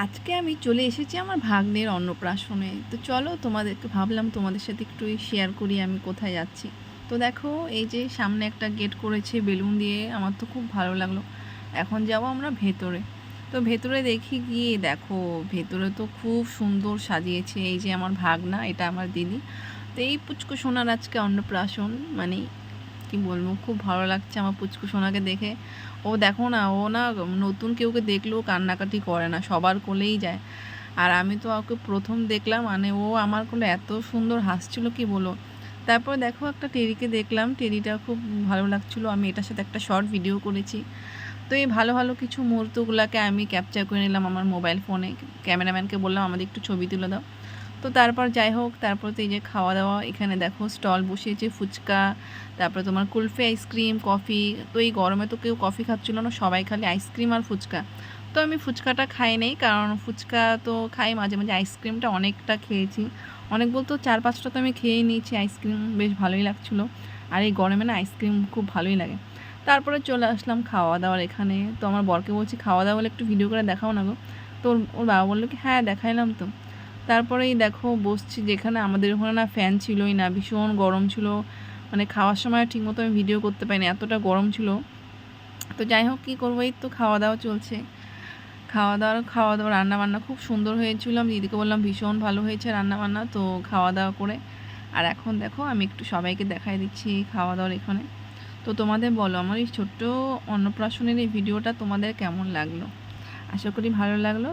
আজকে আমি চলে এসেছি আমার ভাগ্নের অন্নপ্রাশনে। তো চলো তোমাদেরকে ভাবলাম তোমাদের সাথে একটু শেয়ার করি আমি কোথায় যাচ্ছি। তো দেখো, এই যে সামনে একটা গেট করেছে বেলুন দিয়ে, আমার তো খুব ভালো লাগল। এখন যাব আমরা ভেতরে। তো ভেতরে দেখি গিয়ে দেখো, ভেতরে তো খুব সুন্দর সাজিয়েছে এই যে আমার ভাগনা, এটা আমার দিদি। তো এই পুচকু সোনার আজকে অন্নপ্রাশন মানে কি বলব? খুব ভালো লাগছে আমার পুচকু সোনাকে দেখে। ও দেখো না, ও না নতুন কেউকে দেখলেও কান্নাকাটি করে না, সবার কোলেই যায়। আর আমি তো ওকে প্রথম দেখলাম মানে ও আমার কোলে এত সুন্দর হাসছিল, কি বলো তারপর দেখো একটা টেরিকে দেখলাম টেরিটা খুব ভালো লাগছিল, আমি এটার সাথে একটা শর্ট ভিডিও করেছি। তো এই ভালো ভালো কিছু মুহূর্তগুলোকে আমি ক্যাপচার করে নিলাম আমার মোবাইল ফোনে ক্যামেরাম্যানকে বললাম, আমাদের একটু ছবি তুলে দাও। তো তারপর যাই হোক, তারপর তো এই যে খাওয়া দাওয়া এখানে দেখো স্টল বসিয়েছে, ফুচকা, তারপরে তোমার কুলফি, আইসক্রিম, কফি, তো এই গরমে তো কেউ কফি খাচ্ছিল না, সবাই খালি আইসক্রিম আর ফুচকা। তো আমি ফুচকাটা খাই নেই, কারণ ফুচকা তো খাই মাঝে মাঝে, আইসক্রিমটা অনেকটা খেয়েছি। অনেক বলতো চার পাঁচটা তো আমি খেয়ে নিয়েছি, আইসক্রিম বেশ ভালোই লাগছিল। আর এই গরমে না আইসক্রিম খুব ভালোই লাগে। তারপরে চলে আসলাম খাওয়া দাওয়ার এখানে। তো আমার বরকে বলছি খাওয়া দাওয়া বলে একটু ভিডিও করে দেখাও না গো? তো ওর- ওর বাবা বলল কি হ্যাঁ দেখাইলাম তো। তারপরেই দেখো বসছি যেখানে আমাদের ওখানে না ফ্যান ছিলই না, ভীষণ গরম ছিল। মানে খাওয়ার সময় ঠিকমতো আমি ভিডিও করতে পারিনি, এতটা গরম ছিল। তো যাই হোক, কী করব? এই তো খাওয়া দাওয়া চলছে। খাওয়া দাওয়া খাওয়া দাওয়া রান্না বান্না খুব সুন্দর হয়েছিল আমি দিদিকে বললাম ভীষণ ভালো হয়েছে রান্না বান্না তো খাওয়া দাওয়া করে। আর এখন দেখো, আমি একটু সবাইকে দেখাই দিচ্ছি খাওয়া দাওয়ার এখানে। তো তোমাদের বলো, আমার এই ছোট্ট অন্নপ্রাশনের এই ভিডিওটা তোমাদের কেমন লাগল? আশা করি ভালো লাগল।